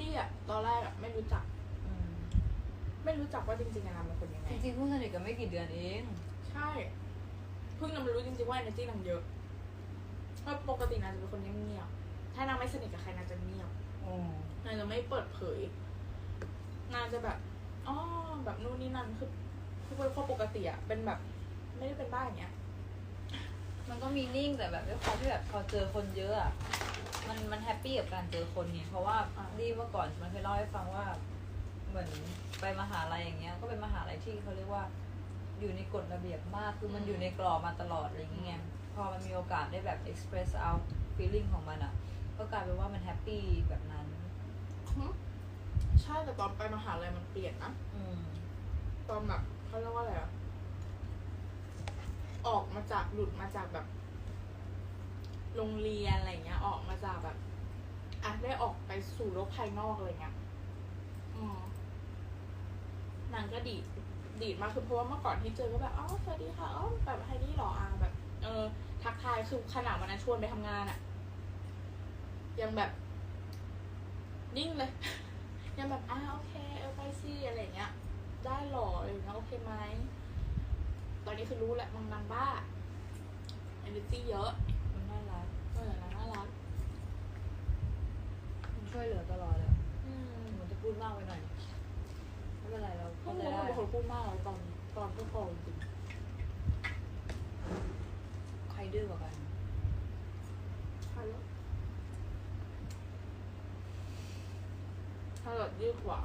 ดีอะตอนแรกอะไม่รู้จักอืมไม่รู้จักว่าจริงๆนางเป็นคนยังไง จริงๆเพิ่งสนิทกันไม่กี่เดือนเองใช่ เพิ่งจะมารู้จริงๆว่า energy นางเยอะเพราะปกตินางจะเป็นคนเงียบๆถ้านางไม่สนิทกับใครนางจะเงียบอืมนางจะไม่เปิดเผย นางจะแบบอ๋อแบบนู่นนี่นั่นคือคือเป็นคนปกติอะเป็นแบบ ไม่ได้เป็นบ้าอย่างเงี้ย มันก็มีนิ่งแต่แบบด้วยความที่แบบพอเจอคนเยอะอะมันมันแฮปปี้กับการเจอคนไงเพราะว่าอ่านี่เมื่อก่อนมันเคยเล่าให้ฟังว่า เหมือนไปมหาลัยอย่างเงี้ย ก็เป็นมหาลัยที่เขาเรียกว่า อยู่ในกฎระเบียบมากคือมันอยู่ในกรอบมาตลอดอะไรอย่างเงี้ยพอมันมีโอกาสได้แบบ express out feeling ของมันอะก็กลายเป็นว่ามันแฮปปี้แบบนั้นใช่แต่ตอนไปมหาลัยมันเปลี่ยนนะอืมตอนแบบเขาเรียกว่าอะไรอะ ออกมาจากหลุดมาจากแบบ โรงเรียนอะไรเงี้ย ออกมาจากแบบอะได้ออกไปสู่โลกภายนอกอะไรเงี้ยอืมนางก็ดีดดีดมากคือเพราะว่าเมื่อก่อนที่เจอก็แบบอ๋อสวัสดีค่ะอ๋อแบบไฮดี้หรออะแบบ เออ ทักทายคือขนาดวันนั้นชวนไปทำงานอะยังแบบ นิ่งเลย ยังแบบอ่าโอเค เออไปสิอะไรเงี้ย ได้หรออะไรเงี้ยโอเคไหม อนนี้คือรู้แหละนางนางบ้าเอเนจีเยอะมันน่ารักเออนางน่ารักมันช่วยเหลือตลอดเลยอืมมันจะพูดมากไปหน่อยไม่เป็นไรเราพวเข้ากใจเราได้เป็นคนพูดมากเลยตอนตอนพวกเราจริงใครดื้อกว่ากันใช่แล้วถ้าเกิดยืดกว่า